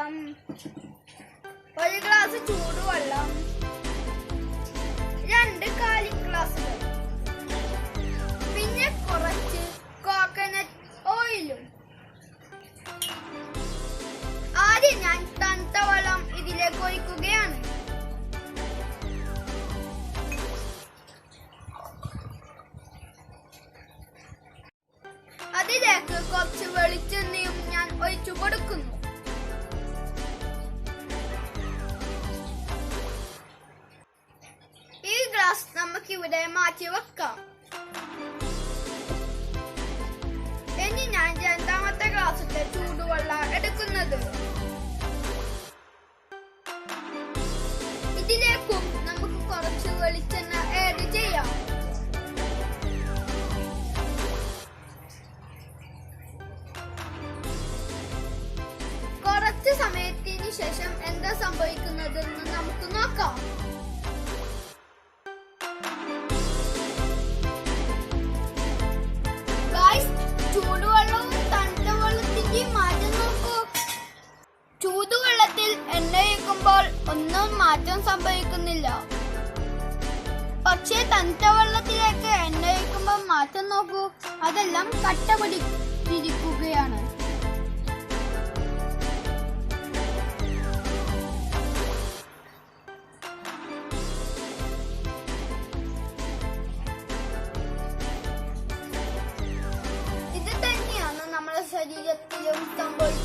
വെള്ളം ഒരു ഗ്ലാസ് ചൂടുവെള്ളം രണ്ട് കാലി ഗ്ലാസുകൾ പിന്നെ കുറച്ച് കോക്കനട്ട് ഓയിലും ആദ്യം ഞാൻ തണുത്ത വെള്ളം ഇതിലേക്ക് ഒഴിക്കുകയാണ്. അതിലേക്ക് കുറച്ച് വെളിച്ചെണ്ണയും ഞാൻ ഒഴിച്ചു കൊടുക്കുന്നു. ഇവിടെ മാറ്റി വെക്കാം. ഇനി ഞാൻ രണ്ടാമത്തെ ഗ്ലാസ്സിലെ ചൂടുവെള്ളം എടുക്കുന്നത്. ഇതിലേക്കും നമുക്ക് കുറച്ച് വെളിച്ചെണ്ണ ആഡ് ചെയ്യാം. കുറച്ച് സമയത്തിന് ശേഷം എന്താ സംഭവിക്കുന്നതെന്ന് നമുക്ക് നോക്കാം. ചൂടുവെള്ളത്തിൽ എണ്ണ ഒഴിക്കുമ്പോൾ ഒന്നും മാറ്റം സംഭവിക്കുന്നില്ല. പക്ഷേ തണുത്ത വെള്ളത്തിലേക്ക് എണ്ണ ഒഴിക്കുമ്പോൾ മാറ്റം നോക്കൂ. അതെല്ലാം കട്ട പിടിച്ചിരിക്കുകയാണ് ശരീരത്തിലും സംഭവിക്കുന്നത്.